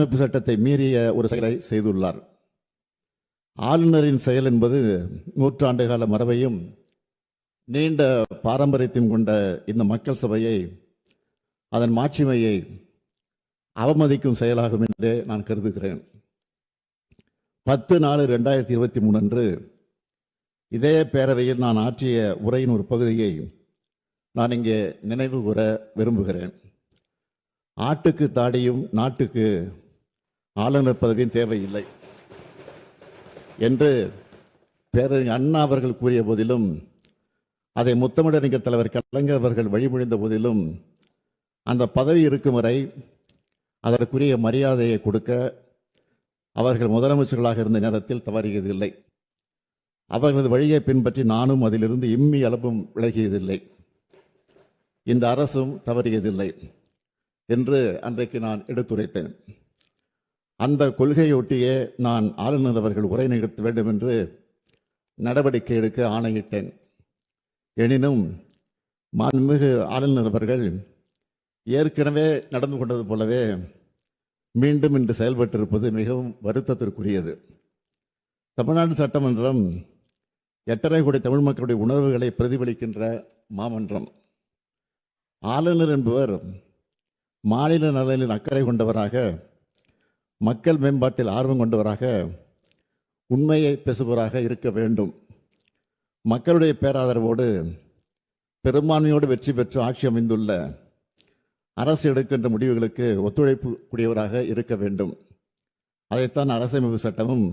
அமைப்பு சட்டத்தை மீறிய ஒரு செயலை செய்துள்ளார். ஆளுநரின் செயல் என்பது நூற்றாண்டு கால மரபையும் நீண்ட பாரம்பரியத்தையும் கொண்ட இந்த மக்கள் சபையை அதன் மாட்சிமையை அவமதிக்கும் செயலாகும் என்றே நான் கருதுகிறேன். பத்து நாலு ரெண்டாயிரத்தி இருபத்தி மூணு அன்று இதே பேரவையில் நான் ஆற்றிய உரையின் ஒரு பகுதியை நான் இங்கே நினைவு கூற விரும்புகிறேன். ஆட்டுக்கு தாடியும் நாட்டுக்கு ஆளுநர் பதவியும் தேவையில்லை. என்று பேரறிஞர் அண்ணா அவர்கள் கூறிய போதிலும் அதை முத்தமிழறிஞர் தலைவர் கலைஞர் அவர்கள் வழிமொழிந்த போதிலும் அந்த பதவி இருக்கும் வரை அதற்குரிய மரியாதையை கொடுக்க அவர்கள் முதலமைச்சர்களாக இருந்த நேரத்தில் தவறியதில்லை. அவர்களது வழியை பின்பற்றி நானும் அதிலிருந்து இம்மி அளவும் விலகியதில்லை. இந்த அரசும் தவறியதில்லை. என்று அன்றைக்கு நான் எடுத்துரைத்தேன். அந்த கொள்கையொட்டியே நான் ஆளுநர் அவர்கள் உரை நிகழ்த்த வேண்டும் என்று நடவடிக்கை எடுக்க ஆணையிட்டேன். எனினும் மாண்புமிகு ஆளுநர் அவர்கள் ஏற்கனவே நடந்து கொண்டது போலவே மீண்டும் இன்று செயல்பட்டிருப்பது மிகவும் வருத்தத்திற்குரியது. தமிழ்நாடு சட்டமன்றம் எட்டரை கோடி தமிழ் மக்களுடைய உணர்வுகளை பிரதிபலிக்கின்ற மாமன்றம். ஆளுநர் என்பவர் மாநில நலனில் அக்கறை கொண்டவராக மக்கள் மேம்பாட்டில் ஆர்வம் கொண்டவராக உண்மையை பேசுபவராக இருக்க வேண்டும். மக்களுடைய பேராதரவோடு பெரும்பான்மையோடு வெற்றி பெற்று ஆட்சி அமைந்துள்ள அரசு எடுக்கின்ற முடிவுகளுக்கு ஒத்துழைப்பு கூடியவராக இருக்க வேண்டும். அதைத்தான் அரசமைப்பு சட்டமும்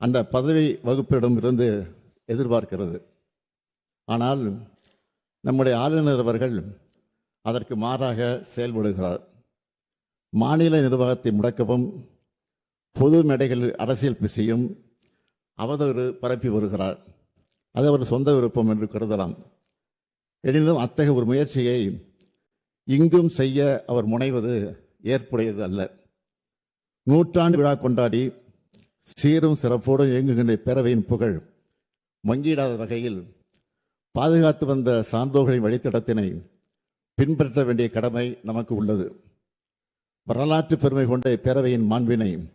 அந்த பதவி வகுப்பிடம் இருந்து எதிர்பார்க்கிறது. ஆனால் நம்முடைய ஆளுநர் அவர்கள் அதற்கு மாறாக செயல்படுகிறார். மாநில நிர்வாகத்தை முடக்கவும் பொது மேடைகளில் அரசியல் பிசையும் அவதொரு பரப்பி வருகிறார். அது அவர் சொந்த விருப்பம் என்று கருதலாம். எனினும் அத்தகைய ஒரு முயற்சியை இங்கும் செய்ய அவர் முனைவது ஏற்புடையது அல்ல. நூற்றாண்டு விழா கொண்டாடி சீரும் சிறப்போடும் இயங்குகின்ற பேரவையின் புகழ் மங்கிடாத வகையில் பாதுகாத்து வந்த சான்றோர்களின் வழித்தடத்தினை பின்பற்ற வேண்டிய கடமை நமக்கு உள்ளது. வரலாற்று பெருமை கொண்ட இப்பேரவையின் மாண்பினை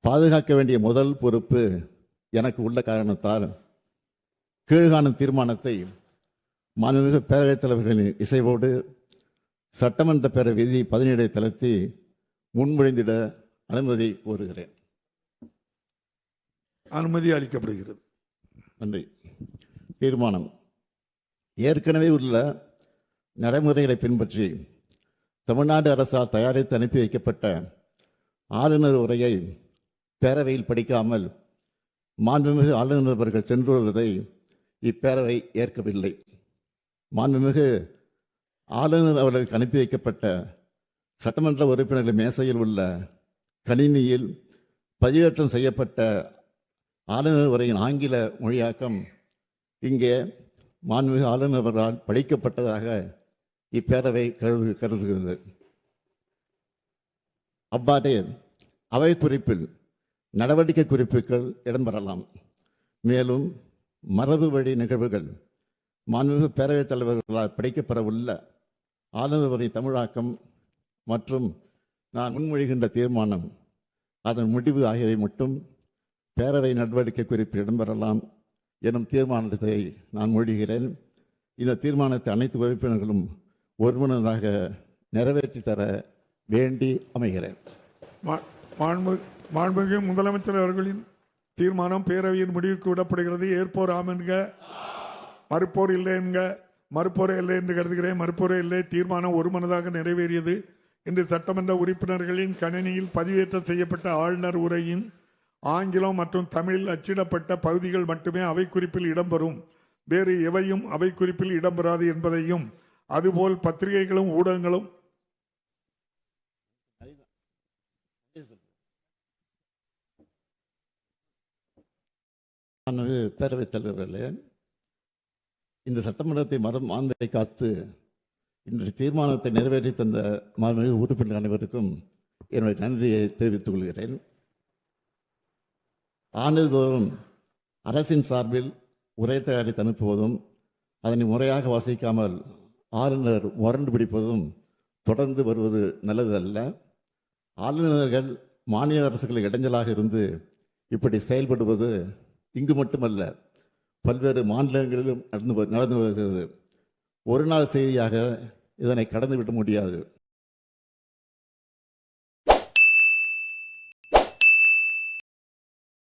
பாதுகாக்க வேண்டிய முதல் பொறுப்பு எனக்கு உள்ள காரணத்தால் கீழ்காணும் தீர்மானத்தை மாண்புமிகு பேரவைத் தலைவர்களின் இசைவோடு சட்டமன்ற பேரவை விதி பதினேழை தளர்த்தி முன்மொழிந்திட அனுமதி கோருகிறேன். அனுமதி அளிக்கப்படுகிறது. நன்றி. தீர்மானம். ஏற்கனவே உள்ள நடைமுறைகளை பின்பற்றி தமிழ்நாடு அரசால் தயாரித்து அனுப்பி வைக்கப்பட்ட ஆளுநர் உரையை பேரவையில் படிக்காமல் மாண்புமிகு ஆளுநர் அவர்கள் சென்று வருவதை இப்பேரவை ஏற்கவில்லை. மாண்புமிகு ஆளுநர் அவர்களுக்கு அனுப்பி வைக்கப்பட்ட சட்டமன்ற உறுப்பினர்கள் மேசையில் உள்ள கணினியில் பதிவேற்றம் செய்யப்பட்ட ஆளுநர் உரையின் ஆங்கில மொழியாக்கம் இங்கே மாண்புமிகு ஆளுநர் அவர்களால் படிக்கப்பட்டதாக இப்பேரவை கருது கருதுகிறது. அவ்வாறே அவை குறிப்பில் நடவடிக்கை குறிப்புகள் இடம்பெறலாம். மேலும் மரபு வழி நிகழ்வுகள் மாண்புமிகு பேரவைத் தலைவர்களால் படிக்கப்பெறவுள்ள ஆளுநர் தமிழாக்கம் மற்றும் நான் முன்மொழிகின்ற தீர்மானம் அதன் முடிவு ஆகியவை மட்டும் பேரவை நடவடிக்கை குறிப்பு இடம்பெறலாம் எனும் தீர்மானத்தை நான் மொழிகிறேன். இந்த தீர்மானத்தை அனைத்து உறுப்பினர்களும் ஒருமனதாக நிறைவேற்றி தர வேண்டி அமைகிறேன். மா- மாண்புமிகு முதலமைச்சர் அவர்களின் தீர்மானம் பேரவையின் முடிவுக்கு விடப்படுகிறது. ஏற்போர் ஆம் என்க மறுப்போர் இல்லை என்க மறுப்போரே இல்லை என்று கருதுகிறேன். மறுப்போரே இல்லை தீர்மானம் ஒருமனதாக நிறைவேறியது. இன்று சட்டமன்ற உறுப்பினர்களின் கணினியில் பதிவேற்றம் செய்யப்பட்ட ஆளுநர் உரையின் ஆங்கிலம் மற்றும் தமிழில் அச்சிடப்பட்ட பகுதிகள் மட்டுமே அவை குறிப்பில் இடம்பெறும். வேறு எவையும் அவை குறிப்பில் இடம்பெறாது என்பதையும் அதுபோல் பத்திரிகைகளும் ஊடகங்களும். பேரவைத் தலைவர்களே இந்த சட்டமன்றத்தை மரம் மாண்பை காத்து இன்றைய தீர்மானத்தை நிறைவேற்றி தந்த மாண்பு உறுப்பினர் அனைவருக்கும் என்னுடைய நன்றியை தெரிவித்துக் கொள்கிறேன். ஆண்டுதோறும் அரசின் சார்பில் உரை தயாரித்து அனுப்புவதும் அதனை முறையாக வாசிக்காமல் ஆளுநர் முரண்டு பிடிப்பதும் தொடர்ந்து வருவது நல்லதல்ல. ஆளுநர்கள் மாநில அரசுகளுக்கு இடைஞ்சலாக இருந்து இப்படி செயல்படுவது இங்கு மட்டுமல்ல பல்வேறு மாநிலங்களிலும் நடந்து நடந்து வருகிறது. ஒரு நாள் செய்தியாக இதனை கடந்துவிட முடியாது.